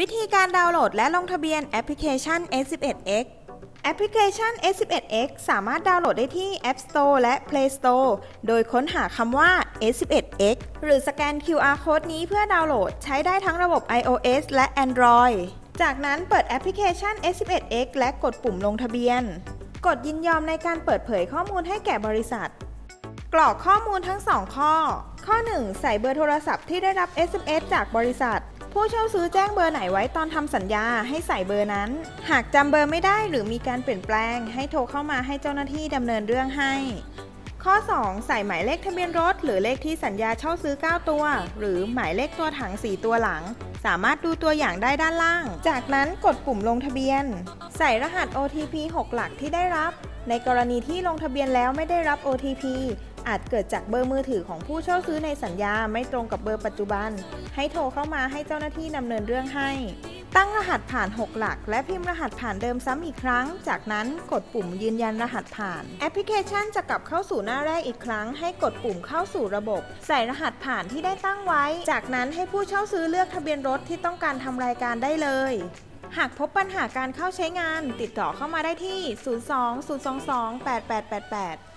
วิธีการดาวน์โหลดและลงทะเบียนแอปพลิเคชัน S11X แอปพลิเคชัน S11X สามารถดาวน์โหลดได้ที่ App Store และ Play Store โดยค้นหาคำว่า S11X หรือสแกน QR Code นี้เพื่อดาวน์โหลดใช้ได้ทั้งระบบ iOS และ Android จากนั้นเปิดแอปพลิเคชัน S11X และกดปุ่มลงทะเบียน กดยินยอมในการเปิดเผยข้อมูลให้แก่บริษัท กรอกข้อมูลทั้ง 2 ข้อ ข้อ 1 ใส่เบอร์โทรศัพท์ที่ได้รับ SMS จากบริษัท ผู้เช่าซื้อแจ้งเบอร์ไหนไว้ตอนทำสัญญาให้ใส่เบอร์นั้น หากจำเบอร์ไม่ได้หรือมีการเปลี่ยนแปลง ให้โทรเข้ามาให้เจ้าหน้าที่ดำเนินเรื่องให้ ข้อ 2 ใส่หมายเลขทะเบียนรถ หรือเลขที่สัญญาเช่าซื้อ 9 ตัว หรือหมายเลขตัวถัง 4 ตัวหลัง สามารถดูตัวอย่างได้ด้านล่าง จากนั้นกดปุ่มลงทะเบียน ใส่รหัส OTP 6 หลักที่ได้รับ ในกรณีที่ลงทะเบียนแล้วไม่ได้รับ OTP อาจเกิดจากเบอร์มือถือของผู้เช่าซื้อในสัญญาไม่ตรงกับเบอร์ปัจจุบัน ให้โทรเข้ามาให้เจ้าหน้าที่ดำเนินเรื่องให้ ตั้งรหัสผ่าน 6 หลัก และพิมพ์รหัสผ่านเดิมซ้ำอีกครั้ง จากนั้นกดปุ่มยืนยันรหัสผ่าน แอปพลิเคชันจะกลับเข้าสู่หน้าแรกอีกครั้ง ให้กดปุ่มเข้าสู่ระบบ ใส่รหัสผ่านที่ได้ตั้งไว้ จากนั้นให้ผู้เช่าซื้อเลือกทะเบียนรถที่ต้องการทำรายการได้เลยหากพบปัญหาการเข้าใช้งาน ติดต่อเข้ามาได้ที่ 02 022 8888